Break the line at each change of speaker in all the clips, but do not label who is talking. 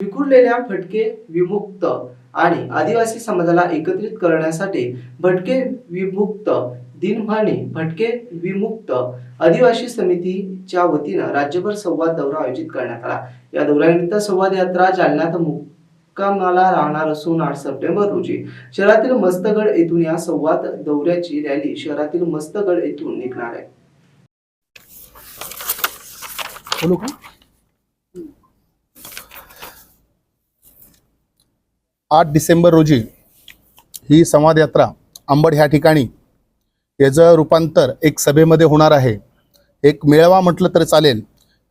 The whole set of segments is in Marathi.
विखुरलेल्या भटके विमुक्त आणि आदिवासी समाजाला एकत्रित करण्यासाठी भटके विमुक्त दिनभानी भटके विमुक्त आदिवासी समितीच्या वतीनं राज्यभर संवाद दौरा आयोजित करण्यात आला. या दौऱ्यानिमित्त संवाद यात्रा जालन्यात मुक्कामाला राहणार असून आठ सप्टेंबर रोजी शहरातील मस्तगड येथून या संवाद दौऱ्याची रॅली शहरातील मस्तगड येथून निघणार आहे
बोलू का आठ डिसेंबर रोजी ही संवाद यात्रा अंबड ह्या ठिकाणी याचं रूपांतर एक सभेमध्ये होणार आहे. एक मेळावा म्हटलं तर चालेल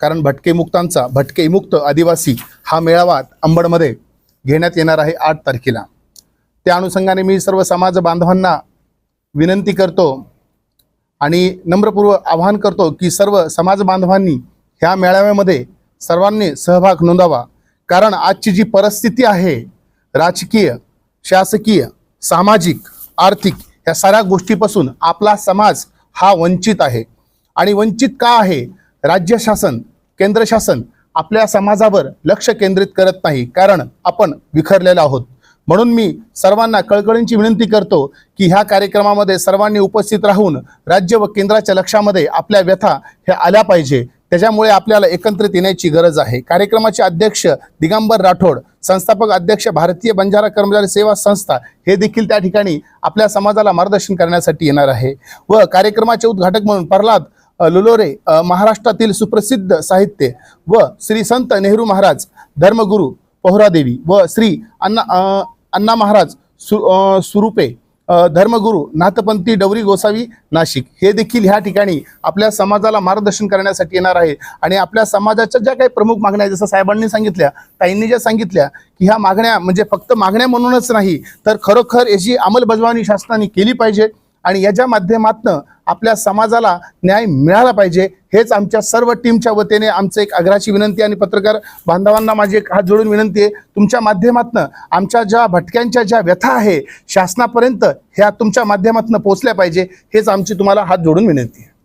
कारण भटके मुक्तांचा भटके मुक्त आदिवासी हा मेळावा अंबडमध्ये घेण्यात येणार आहे आठ तारखेला. त्या अनुषंगाने मी सर्व समाज बांधवांना विनंती करतो आणि नम्रपूर्व आवाहन करतो की सर्व समाज बांधवांनी ह्या मेळाव्यामध्ये सर्वांनी सहभाग नोंदावा कारण आजची जी परिस्थिती आहे राजकीय शासकीय सामाजिक आर्थिक या साऱ्या गोष्टीपासून आपला समाज हा वंचित आहे. आणि वंचित का आहे? राज्य शासन केंद्र शासन आपल्या समाजावर लक्ष केंद्रित करत नाही कारण आपण विखरलेलो आहोत. म्हणून मी सर्वांना कळकळींची विनंती करतो की ह्या कार्यक्रमामध्ये सर्वांनी उपस्थित राहून राज्य व केंद्राच्या लक्षामध्ये आपल्या व्यथा ह्या आल्या पाहिजे. त्याच्यामुळे आपल्याला एकत्रित येण्याची गरज आहे. कार्यक्रमाचे अध्यक्ष दिगंबर राठोड संस्थापक अध्यक्ष भारतीय बंजारा कर्मचारी सेवा संस्था हे देखील त्या ठिकाणी आपल्या समाजाला मार्गदर्शन करण्यासाठी येणार आहे. व कार्यक्रमाचे उद्घाटक म्हणून प्रल्हाद लुलोरे महाराष्ट्रातील सुप्रसिद्ध साहित्य व श्री संत नेहरू महाराज धर्मगुरू पोहरादेवी व श्री अण्णा अण्णा महाराज सु अ, धर्मगुरू नाथपंथी डवरी गोसावी नाशिक. हे देखील ह्या ठिकाणी आपल्या समाजाला मार्गदर्शन करण्यासाठी येणार आहे. आणि आपल्या समाजाच्या ज्या काही प्रमुख मागण्या आहेत जसं साहेबांनी सांगितल्या ताईंनी ज्या सांगितल्या की ह्या मागण्या म्हणजे फक्त मागण्या म्हणूनच नाही तर खरोखर याची अंमलबजावणी शासनाने केली पाहिजे. आणि याच्या माध्यमातनं आपल्या समाजाला न्याय मिळाला पाहिजे. हेच आमच्या सर्व टीमच्या वतीने आमचं एक आग्रहाची विनंती आणि पत्रकार बांधवांना माझी एक हात जोडून विनंती आहे. तुमच्या माध्यमातनं आमच्या ज्या भटक्यांच्या ज्या व्यथा आहे शासनापर्यंत ह्या तुमच्या माध्यमातून पोचल्या पाहिजे. हेच आमची तुम्हाला हात जोडून विनंती आहे.